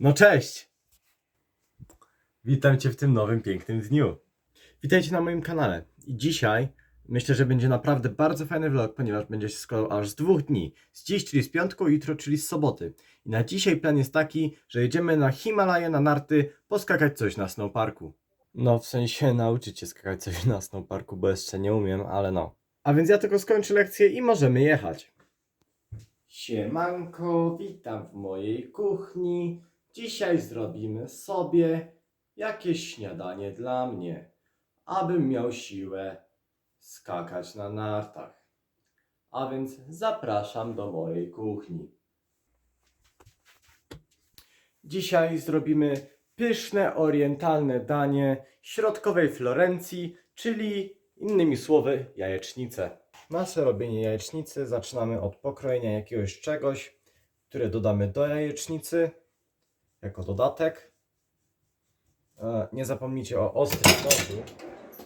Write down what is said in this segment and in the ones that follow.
No cześć! Witam Cię w tym nowym, pięknym dniu. Witajcie na moim kanale. I dzisiaj myślę, że będzie naprawdę bardzo fajny vlog, ponieważ będzie się składał aż z dwóch dni. Z dziś, czyli z piątku, jutro, czyli z soboty. I na dzisiaj plan jest taki, że jedziemy na Himalaje, na narty, poskakać coś na snowparku. No, w sensie nauczyć się skakać coś na snowparku, bo jeszcze nie umiem, ale no. A więc ja tylko skończę lekcję i możemy jechać. Siemanko, witam w mojej kuchni. Dzisiaj zrobimy sobie jakieś śniadanie dla mnie, abym miał siłę skakać na nartach. A więc zapraszam do mojej kuchni. Dzisiaj zrobimy pyszne orientalne danie środkowej Florencji, czyli innymi słowy jajecznicę. Nasze robienie jajecznicy zaczynamy od pokrojenia jakiegoś czegoś, które dodamy do jajecznicy jako dodatek. E, Nie zapomnijcie o ostrym nożu,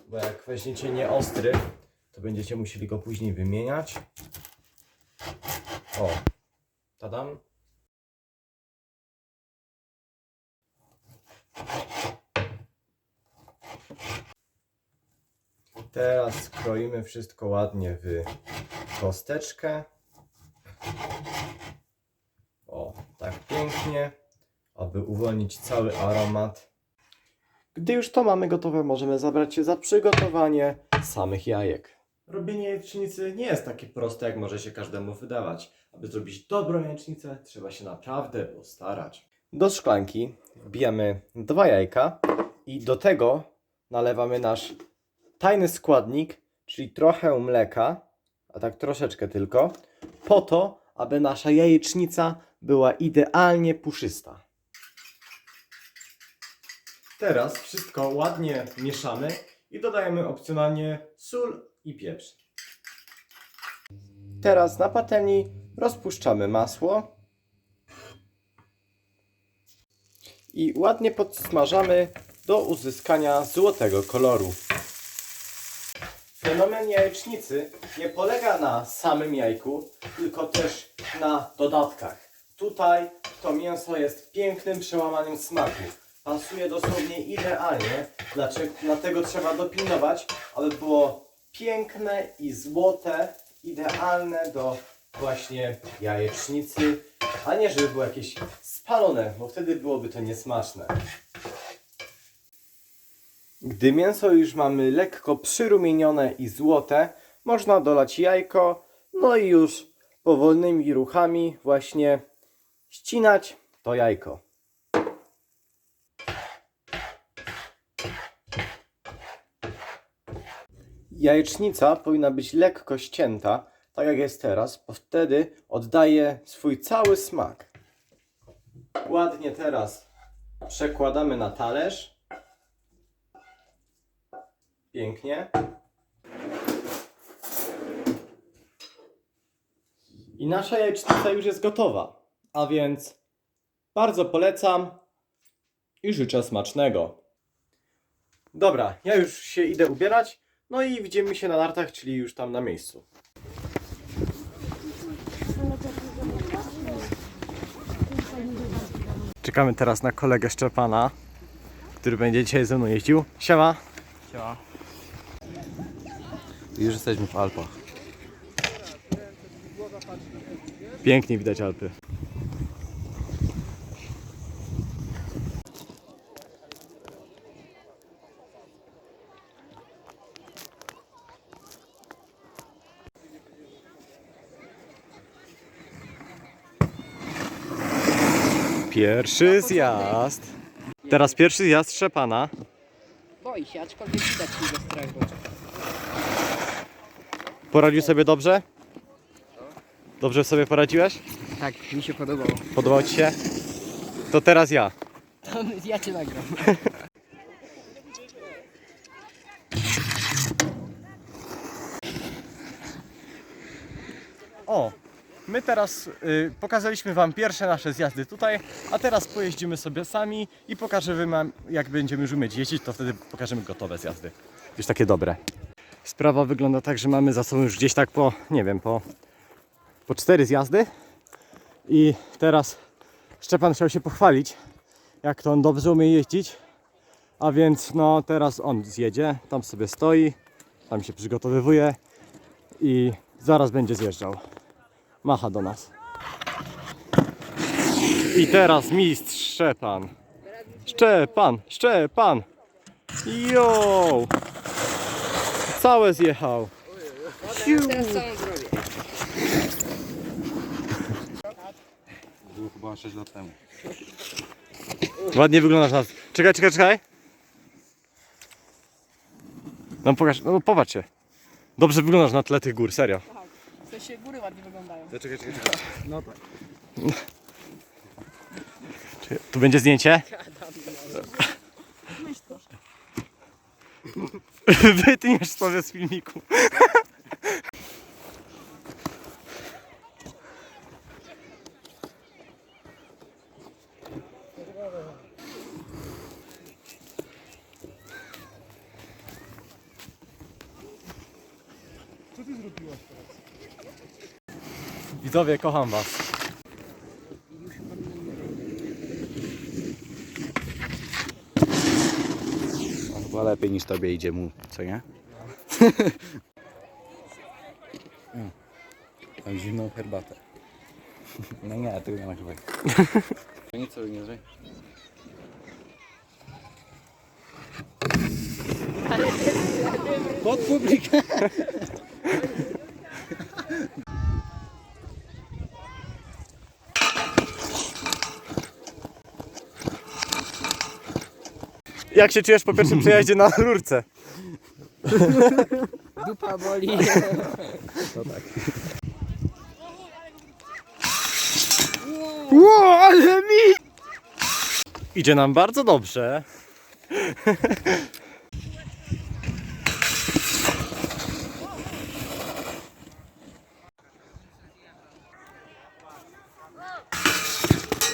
bo jak weźmiecie nieostry, to będziecie musieli go później wymieniać. O, tadam. Teraz skroimy wszystko ładnie w kosteczkę. O, tak pięknie, aby uwolnić cały aromat. Gdy już to mamy gotowe, możemy zabrać się za przygotowanie samych jajek. Robienie jajecznicy nie jest takie proste, jak może się każdemu wydawać. Aby zrobić dobrą jajecznicę, trzeba się naprawdę postarać. Do szklanki wbijamy dwa jajka i do tego nalewamy nasz tajny składnik, czyli trochę mleka, a tak troszeczkę tylko, po to, aby nasza jajecznica była idealnie puszysta. Teraz wszystko ładnie mieszamy i dodajemy opcjonalnie sól i pieprz. Teraz na patelni rozpuszczamy masło i ładnie podsmażamy do uzyskania złotego koloru. Fenomen jajecznicy nie polega na samym jajku, tylko też na dodatkach. Tutaj to mięso jest pięknym przełamaniem smaku. Pasuje dosłownie idealnie, dlaczego, dlatego trzeba dopilnować, aby było piękne i złote, idealne do właśnie jajecznicy, a nie żeby było jakieś spalone, bo wtedy byłoby to niesmaczne. Gdy mięso już mamy lekko przyrumienione i złote, można dolać jajko, no i już powolnymi ruchami właśnie ścinać to jajko. Jajecznica powinna być lekko ścięta, tak jak jest teraz, bo wtedy oddaje swój cały smak. Ładnie teraz przekładamy na talerz. Pięknie. I nasza jajecznica już jest gotowa. A więc bardzo polecam i życzę smacznego. Dobra, ja już się idę ubierać. No i widzimy się na nartach, czyli już tam na miejscu. Czekamy teraz na kolegę Szczepana, który będzie dzisiaj ze mną jeździł. Siema. Siema. Już jesteśmy w Alpach. Pięknie widać Alpy. Pierwszy zjazd. Teraz pierwszy zjazd Szczepana. Boi się, aczkolwiek widać jego strachu. Poradził sobie dobrze? Dobrze sobie poradziłeś? Tak, mi się podobało. Podobał Ci się? To teraz ja. To ja cię nagram. O, my teraz y, pokazaliśmy Wam pierwsze nasze zjazdy tutaj, a teraz pojeździmy sobie sami i pokażemy Wam, jak będziemy już umieć jeździć, to wtedy pokażemy gotowe zjazdy. Już takie dobre. Sprawa wygląda tak, że mamy za sobą już gdzieś tak po, nie wiem, po, po cztery zjazdy i teraz Szczepan chciał się pochwalić, jak to on dobrze umie jeździć. A więc no teraz on zjedzie, tam sobie stoi, tam się przygotowywuje i zaraz będzie zjeżdżał. Macha do nas. I teraz mistrz Szczepan. Szczepan, Szczepan. Jo! Całe zjechał. Zrobię? Było chyba 6 lat temu. Ładnie wyglądasz na... Czekaj, czekaj, czekaj. No pokaż, no popatrzcie. Dobrze wyglądasz na tle tych gór, serio. W sensie góry ładnie wyglądają. Czekaj, czekaj, czekaj. No tak. Czy tu będzie zdjęcie? Wytniesz sobie z filmiku. Widzowie, kocham was. On chyba lepiej niż tobie idzie mu, co nie? Mm. Mam zimną herbatę. No nie, tego nie ma chyba. To Nieco niżej. Pod publikę! Jak się czujesz po pierwszym przejeździe na rurce? Dupa boli. Ło, ale mi! Idzie nam bardzo dobrze.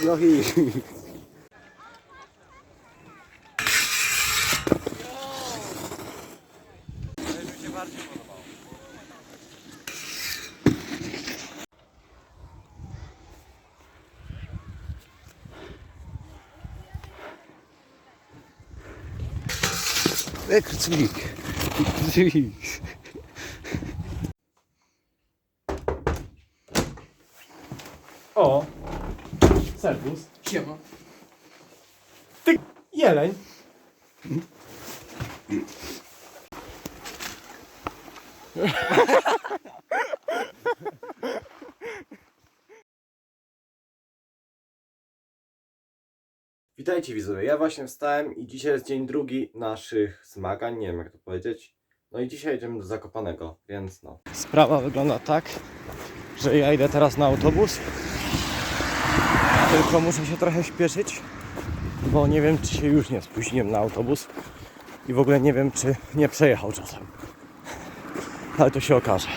Johi! Krzyk. Krzyk. O! Serwus. Siema. Ty jeleń. Witajcie widzowie, ja właśnie wstałem i dzisiaj jest dzień drugi naszych zmagań, nie wiem jak to powiedzieć. No i dzisiaj jedziemy do Zakopanego, więc no. Sprawa wygląda tak, że ja idę teraz na autobus. Tylko muszę się trochę śpieszyć, bo nie wiem czy się już nie spóźniłem na autobus i w ogóle nie wiem czy nie przejechał czasem. Ale to się okaże.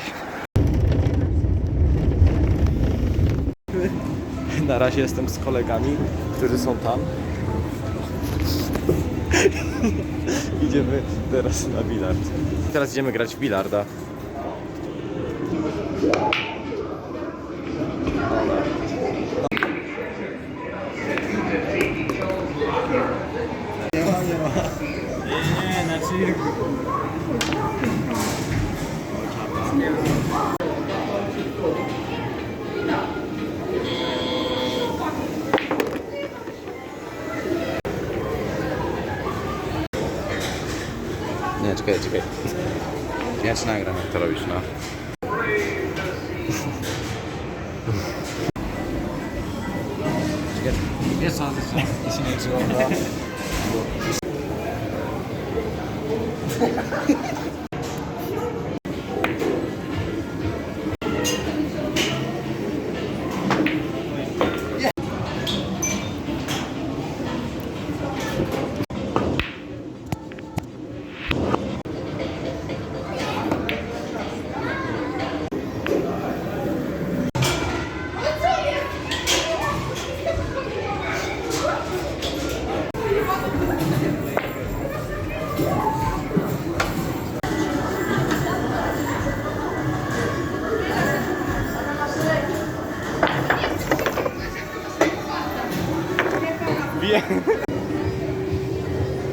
Na razie jestem z kolegami, którzy są tam. Idziemy teraz na bilard. Teraz idziemy grać w bilarda. Nie, czekaj, czekaj. Ja ci nagram jak to robisz, no. Wiesz co, jeśli nie czuło,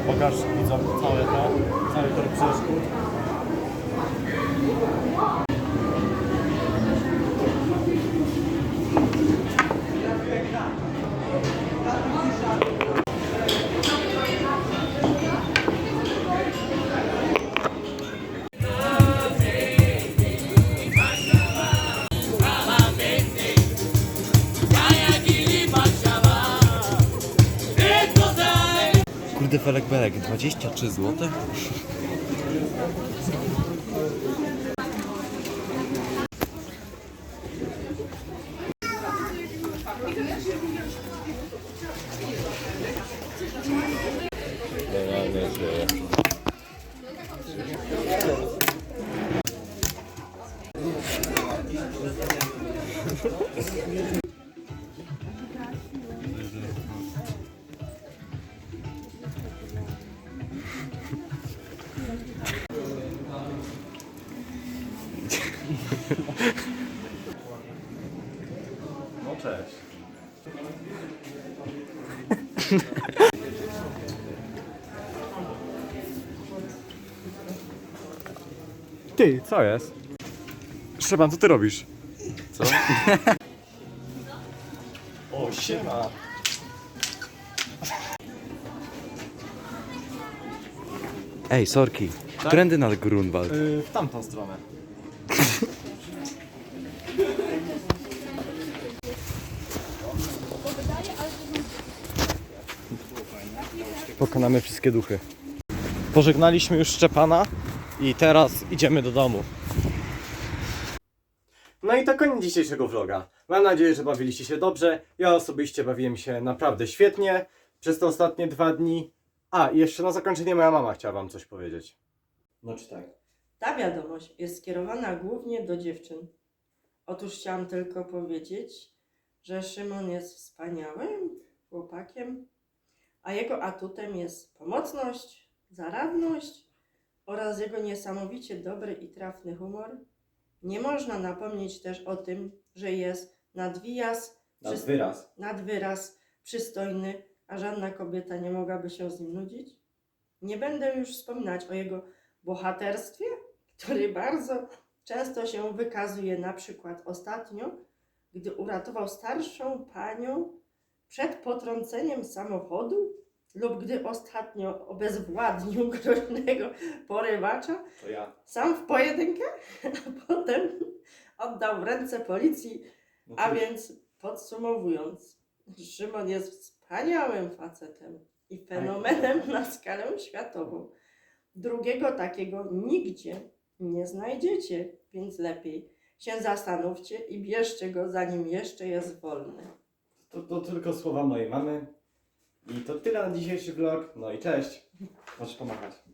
Pokaż widzom całe to, cały tor przeszkód. Kurde felek belek, 23 zł? Ty, co jest? Szczepan, co ty robisz? Co? O, siema. Ej, sorki. Trendy na Grunwald. Y, w tamtą stronę. Pokonamy wszystkie duchy. Pożegnaliśmy już Szczepana i teraz idziemy do domu. No i to koniec dzisiejszego vloga. Mam nadzieję, że bawiliście się dobrze. Ja osobiście bawiłem się naprawdę świetnie przez te ostatnie dwa dni. A, i jeszcze na zakończenie moja mama chciała wam coś powiedzieć. No czytaj. Ta wiadomość jest skierowana głównie do dziewczyn. Otóż chciałam tylko powiedzieć, że Szymon jest wspaniałym chłopakiem, a jego atutem jest pomocność, zaradność oraz jego niesamowicie dobry i trafny humor. Nie można napomnieć też o tym, że jest nadwijas, Na przys- wyraz. nadwyraz przystojny, a żadna kobieta nie mogłaby się z nim nudzić. Nie będę już wspominać o jego bohaterstwie, który bardzo często się wykazuje, na przykład ostatnio, gdy uratował starszą panią przed potrąceniem samochodu, lub gdy ostatnio obezwładnił groźnego porywacza, To ja. sam w pojedynkę, a potem oddał w ręce policji No a więc podsumowując, Szymon jest wspaniałym facetem i fenomenem na skalę światową. Drugiego takiego nigdzie nie znajdziecie, więc lepiej się zastanówcie i bierzcie go, zanim jeszcze jest wolny. To, to tylko słowa mojej mamy. I to tyle na dzisiejszy vlog. No i cześć. Możesz pomachać.